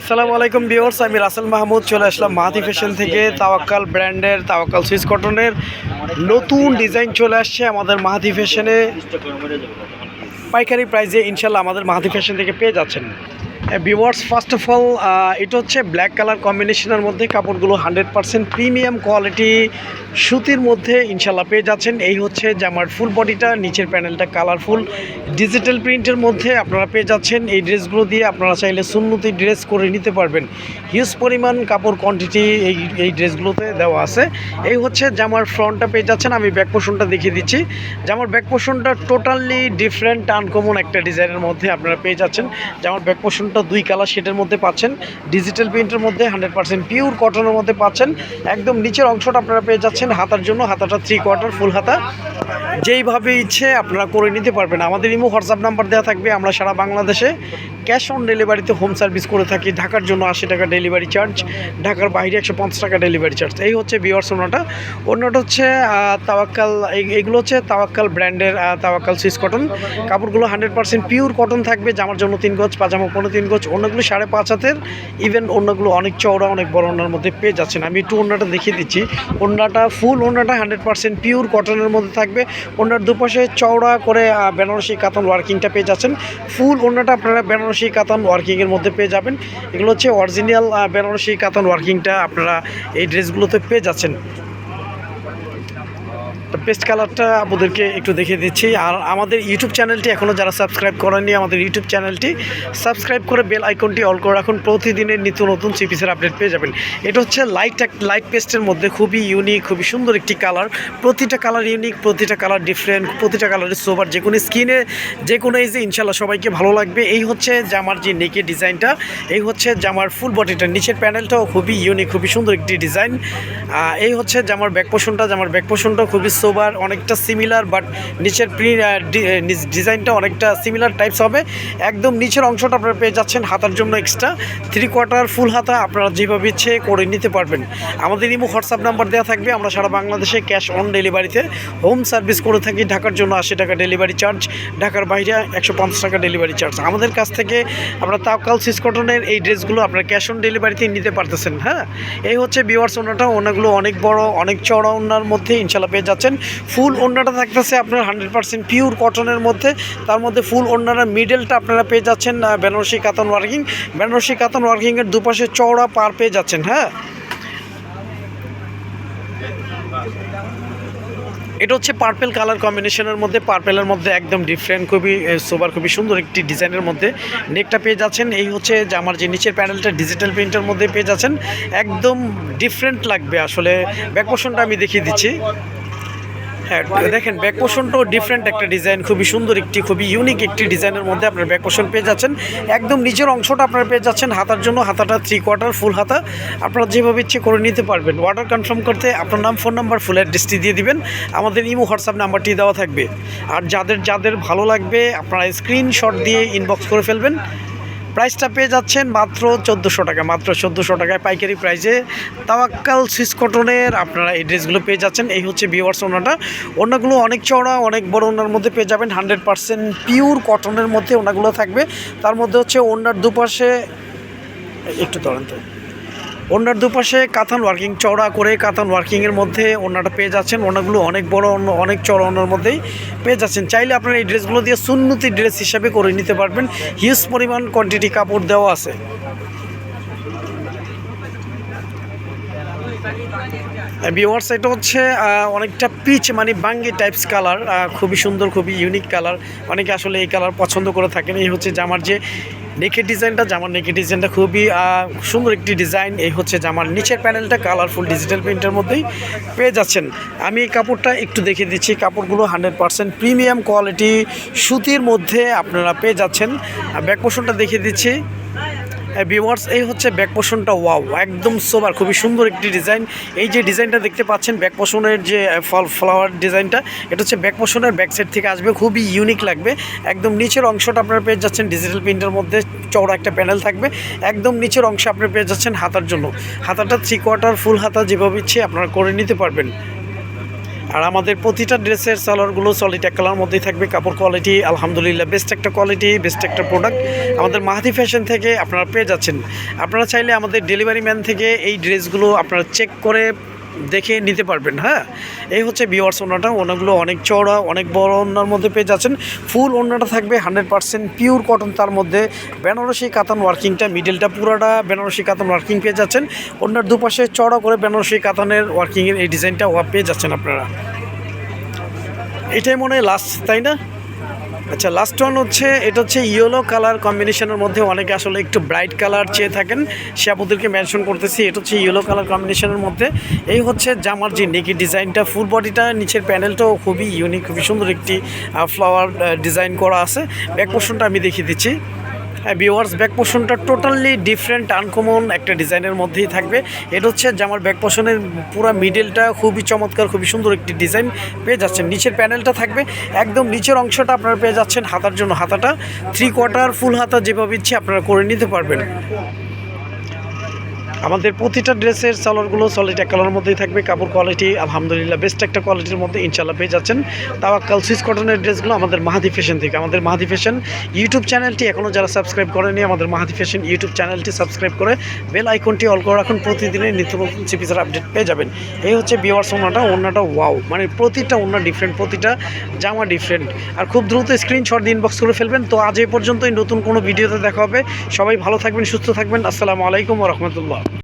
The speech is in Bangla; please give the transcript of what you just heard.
আসসালামু আলাইকুম ভিউয়ার্স, আমি রাসেল মাহমুদ, চলে আসলাম মাহাতি ফ্যাশন থেকে তাওয়াক্কাল ব্র্যান্ডের তাওয়াক্কাল সুইস কটনের নতুন ডিজাইন চলে আসছে আমাদের মাহাতি ফ্যাশনে। পাইকারি প্রাইসে ইনশাল্লাহ আমাদের মাহাতি ফ্যাশন থেকে পেয়ে যাচ্ছেন। ভিউয়ার্স ফার্স্ট অফ অল এটা হচ্ছে ব্ল্যাক কালার কম্বিনেশনের মধ্যে কাপড়গুলো হান্ড্রেড পারসেন্ট প্রিমিয়াম কোয়ালিটি সুতির মধ্যে ইনশাল্লাহ পেয়ে যাচ্ছেন। এই হচ্ছে জামার ফুল বডিটা নিচের প্যানেলটা কালারফুল ডিজিটাল প্রিন্টের মধ্যে আপনারা পেয়ে যাচ্ছেন। এই ড্রেসগুলো দিয়ে আপনারা চাইলে সুন্নতি ড্রেস করে নিতে পারবেন। হিউজ পরিমাণ কাপড় কোয়ান্টিটি এই এই ড্রেসগুলোতে দেওয়া আছে। এই হচ্ছে জামার ফ্রন্টটা পেয়ে যাচ্ছেন। আমি ব্যাক পোর্শনটা দেখিয়ে দিচ্ছি। জামার ব্যাক পোর্শনটা টোটালি ডিফারেন্ট আনকমন একটা ডিজাইনের মধ্যে আপনারা পেয়ে যাচ্ছেন। জামার ব্যাক পোর্শনটা দুই কালার শেডের মধ্যে পাচ্ছেন ডিজিটাল প্রিন্টের মধ্যে হান্ড্রেড পার্সেন্ট পিওর কটনের মধ্যে পাচ্ছেন। একদম নিচের অংশটা আপনারা পেয়ে যাচ্ছেন হাতার জন্য, হাতাটা থ্রি কোয়ার্টার ফুল হাতা। যেইভাবে ইচ্ছে আপনারা করে নিতে পারবেন। আমাদের ইমো, হোয়াটসঅ্যাপ নাম্বার দেওয়া থাকবে, আমরা সারা বাংলাদেশে ক্যাশ অন ডেলিভারিতে হোম সার্ভিস করে থাকি। ঢাকার জন্য আশি টাকা ডেলিভারি চার্জ, ঢাকার বাইরে একশো পঞ্চাশ টাকা ডেলিভারি চার্জ। এই হচ্ছে বিওয়ার্স ওনাটা অন্যটা হচ্ছে তাওয়াক্কাল এইগুলো হচ্ছে তাওয়াক্কাল ব্র্যান্ডের তাওয়াক্কাল সুইস কটন। কাপড়গুলো হান্ড্রেড পার্সেন্ট পিওর কটন থাকবে, জামার জন্য তিন গজ, পাজামা পনেরো তিন গজ। অন্যগুলো সাড়ে পাঁচ হাতের ইভেন অন্যগুলো অনেক চওড়া, অনেক বড় ওনার মধ্যে পেয়ে যাচ্ছেন। আমি একটু ওনাটা দেখিয়ে দিচ্ছি। ওনাটা ফুল ওনাটা হান্ড্রেড পার্সেন্ট পিওর কটনের মধ্যে থাকবে। ওনার দুপাশে চওড়া করে বেনারসি কাতান ওয়ার্কিংটা পেয়ে যাচ্ছেন। ফুল ওনাটা আপনারা বেনারসি কাতান ওয়ার্কিংয়ের মধ্যে পেয়ে যাবেন। এগুলো হচ্ছে অরিজিনাল বেনারসি কাতান ওয়ার্কিংটা আপনারা এই ড্রেসগুলোতে পেয়ে যাচ্ছেন। পেস্ট কালারটা আপনাদেরকে একটু দেখিয়ে দিচ্ছি। আর আমাদের ইউটিউব চ্যানেলটি এখনও যারা সাবস্ক্রাইব করেননি, আমাদের ইউটিউব চ্যানেলটি সাবস্ক্রাইব করে বেল আইকনটি অল করে রাখুন। প্রতিদিনের নিত্য নতুন সিপিসের আপডেট পেয়ে যাবেন। এটা হচ্ছে লাইট লাইট পেস্টের মধ্যে খুবই ইউনিক খুবই সুন্দর একটি কালার প্রতিটা কালার ইউনিক প্রতিটা কালার ডিফারেন্ট প্রতিটা কালারের সোবার যে কোনো স্কিনে যে কোনো এই যে ইনশাল্লাহ সবাইকে ভালো লাগবে। এই হচ্ছে জামার যে নেকে ডিজাইনটা, এই হচ্ছে জামার ফুল বডিটা নিচের প্যানেলটাও খুবই ইউনিক খুবই সুন্দর একটি ডিজাইন এই হচ্ছে জামার ব্যাক পোষণটা জামার ব্যাক পোষণটা খুবই সোবার অনেকটা সিমিলার বাট নিচের প্রিন্ট ডিজাইনটা অনেকটা সিমিলার টাইপস হবে। একদম নিচের অংশটা আপনারা পেয়ে যাচ্ছেন হাতার জন্য এক্সট্রা থ্রি কোয়ার্টার ফুল হাতা আপনারা যেভাবে ইচ্ছে করে নিতে পারবেন। আমাদের ইমো হোয়াটসঅ্যাপ নাম্বার দেওয়া থাকবে। আমরা সারা বাংলাদেশে ক্যাশ অন ডেলিভারিতে হোম সার্ভিস করে থাকি ঢাকার জন্য আশি টাকা ডেলিভারি চার্জ ঢাকার বাইরে একশো পঞ্চাশ টাকা ডেলিভারি চার্জ আমাদের কাছ থেকে আমরা তাওকাল সিস কটনের এই ড্রেসগুলো আপনারা ক্যাশ অন ডেলিভারিতে নিতে পারতেছেন হ্যাঁ? এই হচ্ছে বিওয়ার্স ওনাটা। ওনাগুলো অনেক বড়, অনেক চড়া ওনার মধ্যে ইনশাল্লাহ পেয়ে যাচ্ছেন। ফুল ওনাটা থাকতেছে আপনার হান্ড্রেড পার্সেন্ট পিওর কটনের মধ্যে। তার মধ্যে ফুল ওনারা মিডলটা আপনারা পেয়ে যাচ্ছেন বেনারসি কাতন ওয়ার্কিং বেনারসি কাতন ওয়ার্কিংয়ের দুপাশে চওড়া পার পেয়ে যাচ্ছেন হ্যাঁ? এটা হচ্ছে পার্পেল কালার কম্বিনেশনের মধ্যে। পার্পেলের মধ্যে একদম ডিফারেন্ট খুবই সোবার খুবই সুন্দর একটি ডিজাইনের মধ্যে। নেকটা পেয়ে যাচ্ছেন, এই হচ্ছে যে আমার যে নিচের প্যানেলটা ডিজিটাল প্রিন্টের মধ্যে পেয়ে যাচ্ছেন। একদম ডিফারেন্ট লাগবে আসলে। ব্যাক পোর্শনটা আমি দেখিয়ে দিচ্ছি। হ্যাঁ দেখেন ব্যাক পোর্শনটাও ডিফারেন্ট একটা ডিজাইন খুবই সুন্দর একটি, খুবই ইউনিক একটি ডিজাইনের মধ্যে আপনার ব্যাক পোর্শন পেয়ে যাচ্ছেন। একদম নিচের অংশটা আপনারা পেয়ে যাচ্ছেন হাতার জন্য, হাতাটা থ্রি কোয়ার্টার ফুল হাতা। আপনারা যেভাবে ইচ্ছে করে নিতে পারবেন। অর্ডার কনফার্ম করতে আপনার নাম ফোন নাম্বার ফুল অ্যাড্রেসটি দিয়ে দিবেন। আমাদের ইমো হোয়াটসঅ্যাপ নাম্বারটি দেওয়া থাকবে। আর যাদের যাদের ভালো লাগবে, আপনারা স্ক্রিনশট দিয়ে ইনবক্স করে ফেলবেন। প্রাইসটা পেয়ে যাচ্ছেন মাত্র চোদ্দোশো টাকা, মাত্র চোদ্দোশো টাকায় পাইকারি প্রাইসে তাওয়াক্কাল সুইস কটনের আপনারা এই ড্রেসগুলো পেয়ে যাচ্ছেন। এই হচ্ছে বিওয়ার্স ওনাটা। ওনাগুলো অনেক চওড়া, অনেক বড় ওনার মধ্যে পেয়ে যাবেন হান্ড্রেড পারসেন্ট পিওর কটনের মধ্যে ওনাগুলো থাকবে। তার মধ্যে হচ্ছে ওনার দুপাশে, একটু তরন্ত ওনার দুপাশে কাতান ওয়ার্কিং, চওড়া করে কাতান ওয়ার্কিংয়ের মধ্যে ওনাটা পেয়ে যাচ্ছেন। ওনাগুলো অনেক বড় অন্য অনেক চওড়া ওনার মধ্যেই পেয়ে যাচ্ছেন। চাইলে আপনারা এই ড্রেসগুলো দিয়ে সুন্নতি ড্রেস হিসাবে করে নিতে পারবেন। হিউজ পরিমাণ কোয়ান্টিটি কাপড় দেওয়া আছে। বিওয়ার্স এটা হচ্ছে অনেকটা পিচ মানে বাঙ্গি টাইপস কালার খুবই সুন্দর, খুবই ইউনিক কালার অনেকে আসলে এই কালার পছন্দ করে থাকেন। এই হচ্ছে জামার যে নেকের ডিজাইনটা, জামার নেকের ডিজাইনটা খুবই সুন্দর একটি ডিজাইন। এই হচ্ছে জামার নিচের প্যানেলটা কালারফুল ডিজিটাল প্রিন্টের মধ্যেই পেয়ে যাচ্ছেন। আমি এই কাপড়টা একটু দেখে দিচ্ছি, কাপড়গুলো হান্ড্রেড পারসেন্ট প্রিমিয়াম কোয়ালিটি সুতির মধ্যে আপনারা পেয়ে যাচ্ছেন। ব্যাক পোষণটা দেখে দিচ্ছি। ভিউয়ার্স এই হচ্ছে ব্যাক পোষণটা ওয়াও একদম সোবার খুবই সুন্দর একটি ডিজাইন এই যে ডিজাইনটা দেখতে পাচ্ছেন ব্যাক পোষণের যে ফল ফ্লাওয়ার ডিজাইনটা এটা হচ্ছে ব্যাক পোষণের ব্যাক সাইড থেকে আসবে, খুবই ইউনিক লাগবে। একদম নিচের অংশটা আপনারা পেয়ে যাচ্ছেন ডিজিটাল প্রিন্টের মধ্যে চওড়া একটা প্যানেল থাকবে। একদম নিচের অংশে আপনারা পেয়ে যাচ্ছেন হাতার জন্য। হাতাটা থ্রি কোয়ার্টার ফুল হাতা যেভাবে ইচ্ছে আপনারা করে নিতে পারবেন। আর আমাদের প্রতিটা ড্রেসের সালোয়ারগুলো সলিড এক কালার মধ্যেই থাকবে। কাপড় কোয়ালিটি আলহামদুলিল্লাহ বেস্ট একটা কোয়ালিটি বেস্ট একটা প্রোডাক্ট আমাদের মাহাতি ফ্যাশন থেকে আপনারা পেয়ে যাচ্ছেন। আপনারা চাইলে আমাদের ডেলিভারি ম্যান থেকে এই ড্রেসগুলো আপনারা চেক করে দেখে নিতে পারবেন হ্যাঁ? এই হচ্ছে বিওয়ার্স ওনাটা, ওনাগুলো অনেক চওড়া, অনেক বড় ওনার মধ্যে পেয়ে যাচ্ছেন। ফুল ওনাটা থাকবে হান্ড্রেড পার্সেন্ট পিওর কটন তার মধ্যে। বেনারসি কাতান ওয়ার্কিংটা মিডলটা পুরোটা বেনারসি কাতান ওয়ার্কিং পেয়ে যাচ্ছেন। ওনার দুপাশে চড়া করে বেনারসি কাতানের ওয়ার্কিংয়ের এই ডিজাইনটা পেয়ে যাচ্ছেন আপনারা। এটাই মনে হয় লাস্ট তাই না? আচ্ছা লাস্ট ওয়ান হচ্ছে, এটা হচ্ছে ইয়েলো কালার কম্বিনেশনের মধ্যে অনেকে আসলে একটু ব্রাইট কালার চেয়ে থাকেন। সে আপনাদেরকে মেনশন করতেছি, এটা হচ্ছে ইয়েলো কালার কম্বিনেশনের মধ্যে। এই হচ্ছে জামার যে নেকি ডিজাইনটা ফুল বডিটা নিচের প্যানেলটাও খুবই ইউনিক খুবই সুন্দর একটি ফ্লাওয়ার ডিজাইন করা আছে। ব্যাক পোর্শনটা আমি দেখিয়ে দিচ্ছি। ভিওয়ার্স ব্যাক পোষণটা টোটালি ডিফারেন্ট আনকমন একটা ডিজাইনের মধ্যেই থাকবে। এটা হচ্ছে জামার ব্যাক পোষণের পুরো মিডলটা খুবই চমৎকার, খুবই সুন্দর একটি ডিজাইন পেয়ে যাচ্ছেন। নিচের প্যানেলটা থাকবে, একদম নিচের অংশটা আপনারা পেয়ে যাচ্ছেন হাতার জন্য হাতাটা। থ্রি কোয়ার্টার ফুল হাতা যেভাবে ইচ্ছে আপনারা করে নিতে পারবেন। আমাদের প্রতিটা ড্রেসের সালোয়ারগুলো সলিড এক কালারের মধ্যেই থাকবে। কাপড় কোয়ালিটি আলহামদুলিল্লাহ বেস্ট একটা কোয়ালিটির মধ্যে ইনশাল্লাহ পেয়ে যাচ্ছেন। তাওয়াক্কাল সুইস কটনের ড্রেসগুলো আমাদের মাহাদি ফ্যাশন থেকে। আমাদের মাহাদি ফ্যাশন ইউটিউব চ্যানেলটি এখনও যারা সাবস্ক্রাইব করেনি, আমাদের মাহাদি ফ্যাশন ইউটিউব চ্যানেলটি সাবস্ক্রাইব করে বেল আইকনটি অল করে রাখুন। প্রতিদিনের নিত্য নতুন চিপিসের আপডেট পেয়ে যাবেন। এই হচ্ছে বিওয়ার্স ওনাটা ওনাটা ওয়াও মানে প্রতিটা ওনা ডিফারেন্ট প্রতিটা জামা ডিফারেন্ট আর খুব দ্রুত স্ক্রিনশট ইনবক্স করে ফেলবেন। তো আজ এই পর্যন্তই, নতুন কোনো ভিডিওতে দেখা হবে। সবাই ভালো থাকবেন, সুস্থ থাকবেন। আসসালামু আলাইকুম রহমতুল্লাহ।